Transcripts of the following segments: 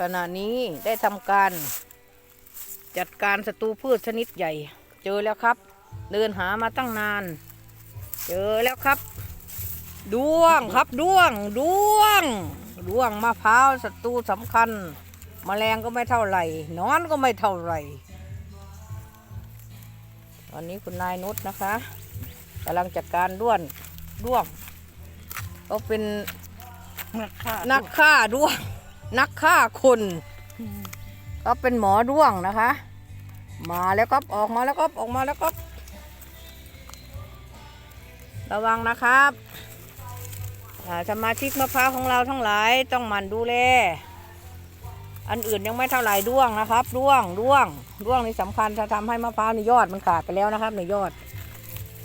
ขณะนี้ได้ทำการ จัดการศัตรูพืชชนิดใหญ่ เจอแล้วครับ เดินหามาตั้งนาน เจอแล้วครับ ด้วงครับด้วงด้วงด้วงมะพร้าวศัตรูสำคัญแมลงก็ไม่เท่าไหร่หนอนก็ไม่เท่าไหร่วันนี้คุณนายนุชนะคะกำลังจัดการด้วนด้วงเขาเป็นนักฆ่านักฆ่าด้วง นักฆ่าคนก็เป็นหมอด้วงนะคะ มาแล้วก็ออกมาแล้วก็ออกมาแล้วก็ระวังนะครับสมาชิกมะพร้าวของเราทั้งหลายต้องหมั่นดูแล อันอื่นยังไม่เท่าไหร่ด้วงนะครับ ด้วงด้วงด้วงนี่สำคัญจะทำให้มะพร้าวนี่ยอดมันขาดไปแล้วนะครับ ในยอด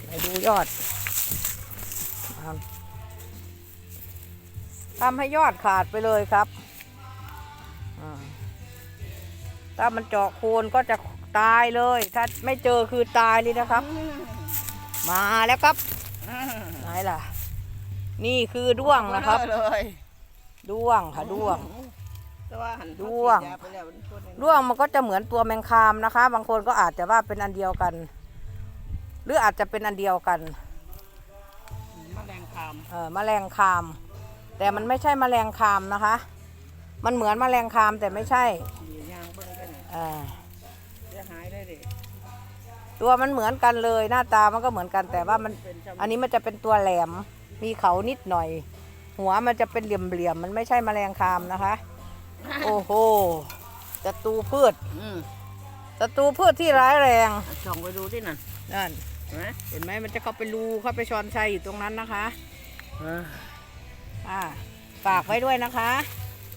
ไหนดูยอดอ่าทำให้ยอดขาดไปเลยครับ ถ้ามันเจาะโคนก็จะตายเลย ถ้าไม่เจอคือตายเลยนะครับ มาแล้วครับไหนล่ะ นี่คือด้วงนะครับเลยด้วงค่ะด้วงแต่ว่าหันด้วงเขาฉีดยาไปแล้วมันพูดในนั้นด้วงมันก็จะเหมือนตัวแมงคามนะคะ บางคนก็อาจจะว่าเป็นอันเดียวกัน หรืออาจจะเป็นอันเดียวกันแมลงคามเออแมลงคาม แต่มันไม่ใช่แมลงคามนะคะ มันเหมือนแมลงคามแต่ไม่ใช่ดียางเบิ่งกันเออเสียหายได้ดิตัวมันเหมือนกันเลยหน้าตามันก็เหมือนกันแต่ว่ามันเป็นจำอันนี้มันจะเป็นตัวแหลม มีเขานิดหน่อย หัวมันจะเป็นเหลี่ยมๆมันไม่ใช่แมลงคามนะคะ โอ้โหศัตรูพืชอืมศัตรูพืชที่ร้ายแรงส่องไปดูที่นั่นนั่นเห็นไหมเห็นไหมมันจะเข้าไปรูเข้าไปชอนชัยอยู่ตรงนั้นนะคะเอออ่าฝากไว้ด้วยนะคะอ